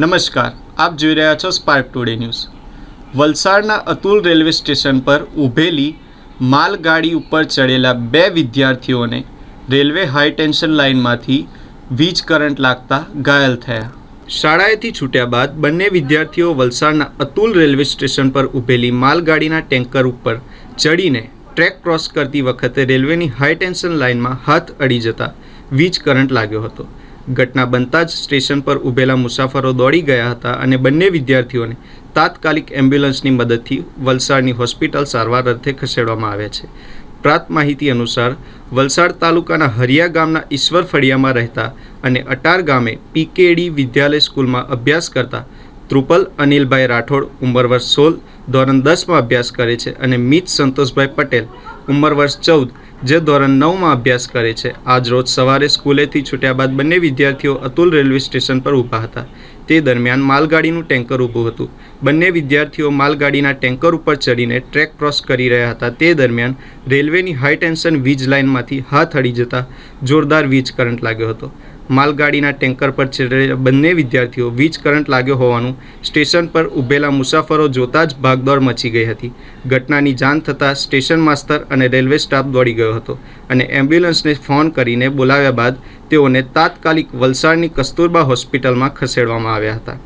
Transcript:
નમસ્કાર, આપ જોઈ રહ્યા છો સ્પાર્ક ટુડે ન્યૂઝ વલસાડના અતુલ રેલવે સ્ટેશન પર ઊભેલી માલગાડી ઉપર ચડેલા બે વિદ્યાર્થીઓને રેલવે હાઈ ટેન્શન લાઇનમાંથી વીજ કરંટ લાગતા ઘાયલ થયા. શાળાએથી છૂટ્યા બાદ બંને વિદ્યાર્થીઓ વલસાડના અતુલ રેલવે સ્ટેશન પર ઊભેલી માલગાડીના ટેન્કર ઉપર ચડીને ટ્રેક ક્રોસ કરતી વખતે રેલવેની હાઈ ટેન્શન લાઇનમાં હાથ અડી જતા વીજ કરંટ લાગ્યો હતો. ઘટના બનતા જ સ્ટેશન પર ઊભેલા મુસાફરો દોડી ગયા હતા અને બંને વિદ્યાર્થીઓને તાત્કાલિક એમ્બ્યુલન્સની મદદથી વલસાડની હોસ્પિટલ સારવાર અર્થે ખસેડવામાં આવ્યા છે. પ્રાપ્ત માહિતી અનુસાર, વલસાડ તાલુકાના હરિયા ગામના ઈશ્વર ફળિયામાં રહેતા અને અટાર ગામે પીકેડી વિદ્યાલય સ્કૂલમાં અભ્યાસ કરતા ત્રુપલ અનિલભાઈ રાઠોડ ઉંમર વર્ષ સોળ, ધોરણ દસમાં અભ્યાસ કરે છે અને મિત સંતોષભાઈ પટેલ ઉંમર વર્ષ ચૌદ, જે ધોરણ નવમાં અભ્યાસ કરે છે. આજ રોજ સવારે સ્કૂલેથી છૂટ્યા બાદ બંને વિદ્યાર્થીઓ અતુલ રેલવે સ્ટેશન પર ઊભા હતા. તે દરમિયાન માલગાડીનું ટેન્કર ઊભું હતું. બંને વિદ્યાર્થીઓ માલગાડીના ટેન્કર ઉપર ચડીને ટ્રેક ક્રોસ કરી રહ્યા હતા. તે દરમિયાન રેલવેની હાઈ ટેન્શન વીજ લાઇનમાંથી હાથ અડી જતા જોરદાર વીજ કરંટ લાગ્યો હતો. માલગાડીના ટેન્કર પર ચઢેલા બંને વિદ્યાર્થીઓ વીજ કરંટ લાગ્યો હોવાનું સ્ટેશન પર ઊભેલા મુસાફરો જોતા જ ભાગદોડ મચી ગઈ હતી. ઘટનાની જાણ થતાં સ્ટેશન માસ્તર અને રેલવે સ્ટાફ દોડી ગયો હતો અને એમ્બ્યુલન્સને ફોન કરીને બોલાવ્યા બાદ તેઓને તાત્કાલિક વલસાડની કસ્તુરબા હોસ્પિટલમાં ખસેડવામાં આવ્યા હતા.